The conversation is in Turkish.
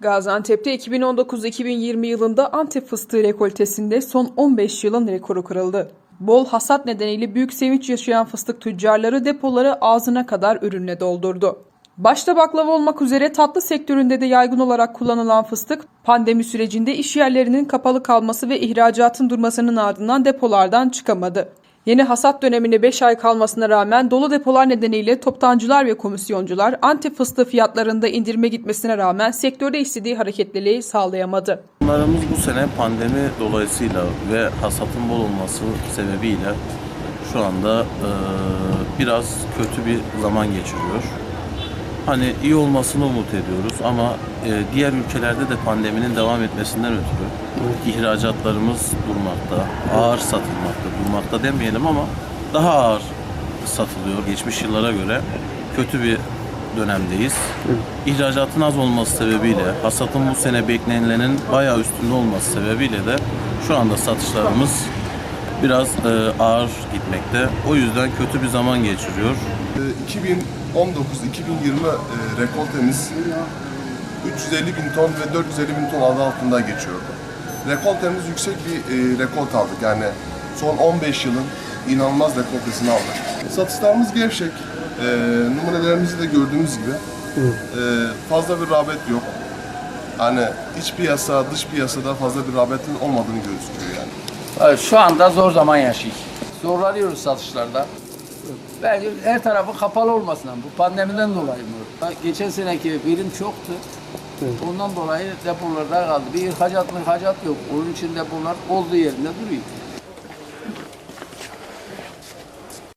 Gaziantep'te 2019-2020 yılında Antep fıstığı rekoltesinde son 15 yılın rekoru kırıldı. Bol hasat nedeniyle büyük sevinç yaşayan fıstık tüccarları depoları ağzına kadar ürünle doldurdu. Başta baklava olmak üzere tatlı sektöründe de yaygın olarak kullanılan fıstık, pandemi sürecinde iş yerlerinin kapalı kalması ve ihracatın durmasının ardından depolardan çıkamadı. Yeni hasat dönemine 5 ay kalmasına rağmen dolu depolar nedeniyle toptancılar ve komisyoncular Antep fıstığı fiyatlarında indirime gitmesine rağmen sektörde istediği hareketliliği sağlayamadı. Bunlarımız bu sene pandemi dolayısıyla ve hasatın bol olması sebebiyle şu anda e, biraz kötü bir zaman geçiriyor. Hani iyi olmasını umut ediyoruz ama e, diğer ülkelerde de pandeminin devam etmesinden ötürü ihracatlarımız durmakta, ağır satılmakta, durmakta demeyelim ama daha ağır satılıyor geçmiş yıllara göre. Kötü bir dönemdeyiz. İhracatın az olması sebebiyle, hasatın bu sene beklenilenin bayağı üstünde olması sebebiyle de şu anda satışlarımız biraz e, ağır gitmekte. O yüzden kötü bir zaman geçiriyor. 2019-2020 e, rekoltemiz 350 bin ton ve 450 bin ton adı altında geçiyordu. Rekoltemiz yüksek bir e, rekolt aldık yani son 15 yılın inanılmaz rekoltesini aldık. Satışlarımız gevşek. E, numunelerimizde de gördüğümüz gibi e, fazla bir rağbet yok. Hani iç piyasa, dış piyasada fazla bir rağbetin olmadığını gözüküyor yani. Evet, Şu anda zor zaman yaşıyoruz. Zorlanıyoruz satışlarda. Belki her tarafı kapalı olmasından, bu pandemiden dolayı mı? Geçen seneki verim çoktu. Ondan dolayı depolarda kaldı. Bir ihracat mı ihracat yok. Onun için depolar olduğu yerinde duruyor.